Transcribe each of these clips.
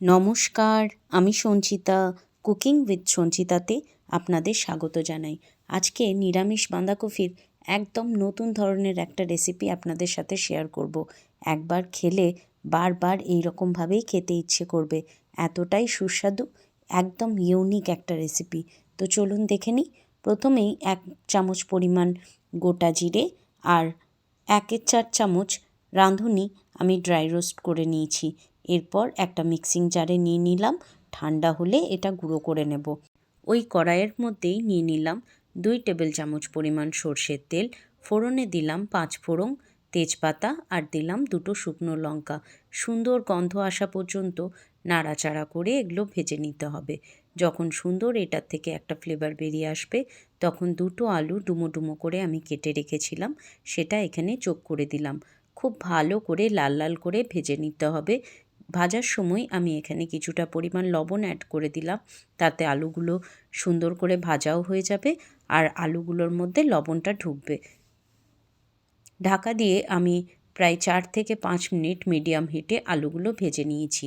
নমস্কার, আমি Sanchita, cooking with সঞ্চিতাতে আপনাদের স্বাগত জানাই। আজকে নিরামিষ বাঁধাকপির একদম নতুন ধরনের একটা রেসিপি আপনাদের সাথে শেয়ার করব। একবার খেলে বারবার এই রকমভাবেই খেতে ইচ্ছে করবে। এতটাই সুস্বাদু, একদম ইউনিক একটা রেসিপি তো চলুন দেখে নিই। প্রথমেই এক চামচ পরিমাণ গোটা জিরে আর একের চার চামচ রাঁধুনি আমি ড্রাই রোস্ট করে নিয়েছি। এরপর একটা মিক্সিং জারে নিয়ে নিলাম। ঠান্ডা হলে এটা গুঁড়ো করে নেব। ওই কড়াইয়ের মধ্যেই নিয়ে নিলাম দুই টেবিল চামচ পরিমাণ সর্ষের তেল। ফোড়নে দিলাম পাঁচ ফোড়ন, তেজপাতা আর দিলাম দুটো শুকনো লঙ্কা। সুন্দর গন্ধ আসা পর্যন্ত নাড়াচাড়া করে এগুলো ভেজে নিতে হবে। যখন সুন্দর এটার থেকে একটা ফ্লেভার বেরিয়ে আসবে, তখন দুটো আলু ডুমো ডুমো করে আমি কেটে রেখেছিলাম। সেটা এখানে যোগ করে দিলাম। খুব ভালো করে লাল লাল করে ভেজে নিতে হবে। ভাজার সময় আমি এখানে কিছুটা পরিমাণ লবণ অ্যাড করে দিলাম। তাতে আলুগুলো সুন্দর করে ভাজাও হয়ে যাবে আর আলুগুলোর মধ্যে লবণটা ঢুকবে। ঢাকা দিয়ে আমি প্রায় চার থেকে পাঁচ মিনিট মিডিয়াম হিটে আলুগুলো ভেজে নিয়েছি।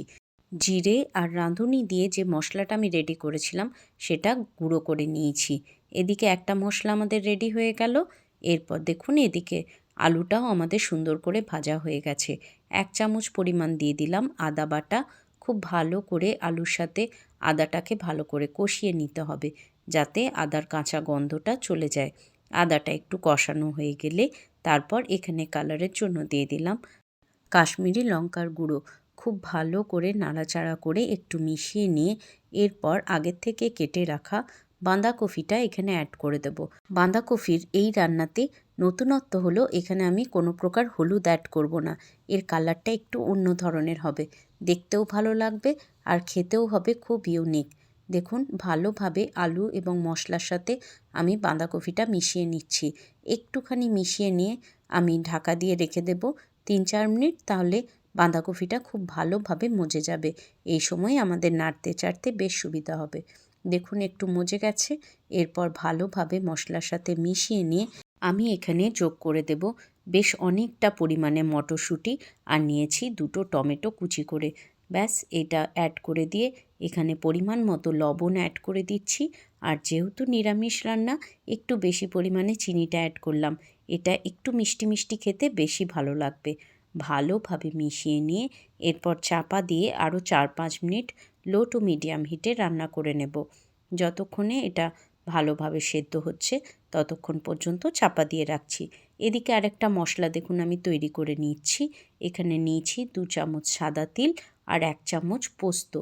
জিরে আর রাঁধুনি দিয়ে যে মশলাটা আমি রেডি করেছিলাম সেটা গুঁড়ো করে নিয়েছি। এদিকে একটা মশলা আমাদের রেডি হয়ে গেল। এরপর দেখুন এদিকে আলুটাও আমাদের সুন্দর করে ভাজা হয়ে গেছে। এক চামচ পরিমাণ দিয়ে দিলাম আদা বাটা। খুব ভালো করে আলুর সাথে আদাটাকে ভালো করে কষিয়ে নিতে হবে যাতে আদার কাঁচা গন্ধটা চলে যায়। আদাটা একটু কষানো হয়ে গেলে তারপর এখানে কালারের জন্য দিয়ে দিলাম কাশ্মীরি লঙ্কার গুঁড়ো। খুব ভালো করে নাড়াচাড়া করে একটু মিশিয়ে নিয়ে এরপর আগের থেকে কেটে রাখা বাঁধাকপিটা এখানে অ্যাড করে দেব। বাঁধাকপির এই রান্নাতে নতুনত্ব হলো, এখানে আমি কোনো প্রকার হলুদ অ্যাড করব না। এর কালারটা একটু অন্য ধরনের হবে। দেখতেও ভালো লাগবে আর খেতেও হবে খুব ইউনিক দেখুন, ভালোভাবে আলু এবং মশলার সাথে আমি বাঁধাকপিটা মিশিয়ে নিচ্ছি। একটুখানি মিশিয়ে নিয়ে আমি ঢাকা দিয়ে রেখে দেব তিন চার মিনিট, তাহলে বাঁধাকপিটা খুব ভালোভাবে মজে যাবে। এই সময় আমাদের নাড়তে চাড়তে বেশ সুবিধা হবে। দেখুন একটু মজে গেছে। এরপর ভালোভাবে মশলার সাথে মিশিয়ে নিয়ে আমি এখানে যোগ করে দেব। বেশ অনেকটা পরিমাণে মটরশুঁটি আর নিয়েছি দুটো টমেটো কুচি করে। ব্যাস, এটা অ্যাড করে দিয়ে এখানে পরিমাণ মতো লবণ অ্যাড করে দিচ্ছি। আর যেহেতু নিরামিষ রান্না, একটু বেশি পরিমাণে চিনিটা অ্যাড করলাম। এটা একটু মিষ্টি মিষ্টি খেতে বেশি ভালো লাগবে। ভালোভাবে মিশিয়ে নিয়ে এরপর চাপা দিয়ে আরও চার পাঁচ মিনিট লো টু মিডিয়াম হিটে রান্না করে নেব। যতক্ষণে এটা ভালোভাবে সেদ্ধ হচ্ছে, ততক্ষণ পর্যন্ত চাপা দিয়ে রাখছি। এদিকে আরেকটা মশলা দেখুন, আমি তৈরি করে নিচ্ছি। এখানে নিয়েছি দু চামচ সাদা তিল আর এক চামচ পোস্ত।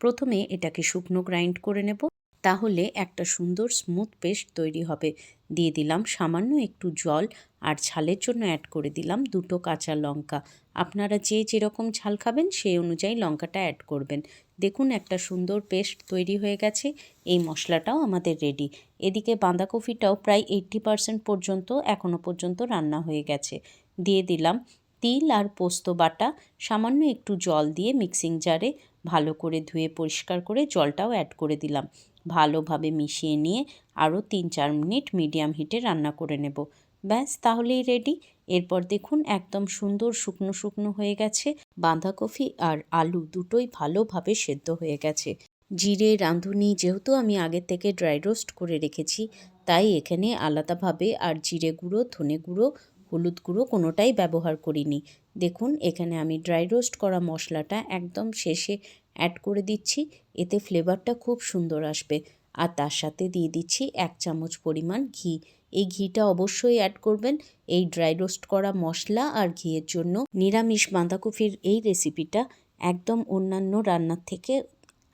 প্রথমে এটাকে শুকনো গ্রাইন্ড করে নেব। তাহলে একটা সুন্দর স্মুথ পেস্ট তৈরি হবে। দিয়ে দিলাম সামান্য একটু জল আর ঝালের জন্য অ্যাড করে দিলাম দুটো কাঁচা লঙ্কা। আপনারা যে যেরকম ঝাল খাবেন সেই অনুযায়ী লঙ্কাটা অ্যাড করবেন। দেখুন একটা সুন্দর পেস্ট তৈরি হয়ে গেছে, এই মশলাটাও আমাদের রেডি এদিকে বাঁধাকপিটাও প্রায় এইট্টি পারসেন্ট পর্যন্ত এখনও পর্যন্ত রান্না হয়ে গেছে। দিয়ে দিলাম তিল আর পোস্ত বাটা, সামান্য একটু জল দিয়ে মিক্সিং জারে ভালো করে ধুয়ে পরিষ্কার করে জলটাও অ্যাড করে দিলাম। ভালোভাবে মিশিয়ে নিয়ে আরও তিন চার মিনিট মিডিয়াম হিটে রান্না করে নেব। ব্যাস, তাহলেই রেডি এরপর দেখুন একদম সুন্দর শুকনো শুকনো হয়ে গেছে। বাঁধাকপি আর আলু দুটোই ভালোভাবে সেদ্ধ হয়ে গেছে। জিরে, রাঁধুনি যেহেতু আমি আগে থেকে ড্রাই রোস্ট করে রেখেছি, তাই এখানে আলাদাভাবে আর জিরে গুঁড়ো, ধনে গুঁড়ো হলুদ গুঁড়ো কোনোটাই ব্যবহার করিনি। দেখুন, এখানে আমি ড্রাই রোস্ট করা মশলাটা একদম শেষে অ্যাড করে দিচ্ছি। এতে ফ্লেভারটা খুব সুন্দর আসবে। আর তার সাথে দিয়ে দিচ্ছি এক চামচ পরিমাণ ঘি। এই ঘিটা অবশ্যই অ্যাড করবেন। এই ড্রাই রোস্ট করা মশলা আর ঘিয়ের জন্য নিরামিষ বাঁধাকপির এই রেসিপিটা একদম অন্যান্য রান্নার থেকে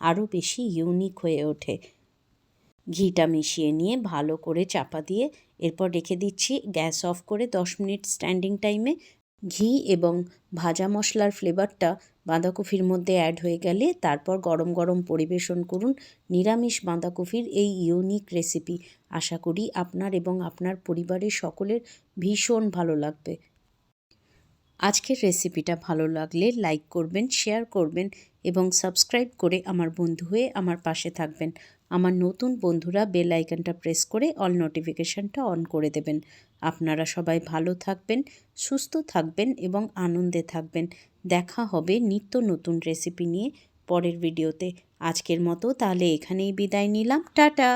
আরও বেশি ইউনিক হয়ে ওঠে। ঘিটা মিশিয়ে নিয়ে ভালো করে চাপা দিয়ে এরপর রেখে দিচ্ছি গ্যাস অফ করে দশ মিনিট স্ট্যান্ডিং টাইমে। ঘি এবং ভাজা মশলার ফ্লেভারটা বাঁধাকপির মধ্যে অ্যাড হয়ে গেলে তারপর গরম গরম পরিবেশন করুন নিরামিষ বাঁধাকপির এই ইউনিক রেসিপি। আশা করি আপনার এবং আপনার পরিবারের সকলের ভীষণ ভালো লাগবে। আজকের রেসিপিটা ভালো লাগলে লাইক করবেন শেয়ার করবেন এবং সাবস্ক্রাইব করে আমার বন্ধু হয়ে আমার পাশে থাকবেন। আমার নতুন বন্ধুরা বেল আইকনটা প্রেস করে অল নোটিফিকেশানটা অন করে দেবেন। আপনারা সবাই ভালো থাকবেন, সুস্থ থাকবেন এবং আনন্দে থাকবেন। দেখা হবে নিত্য নতুন রেসিপি নিয়ে পরের ভিডিওতে আজকের মতো তাহলে এখানেই বিদায় নিলাম। টাটা!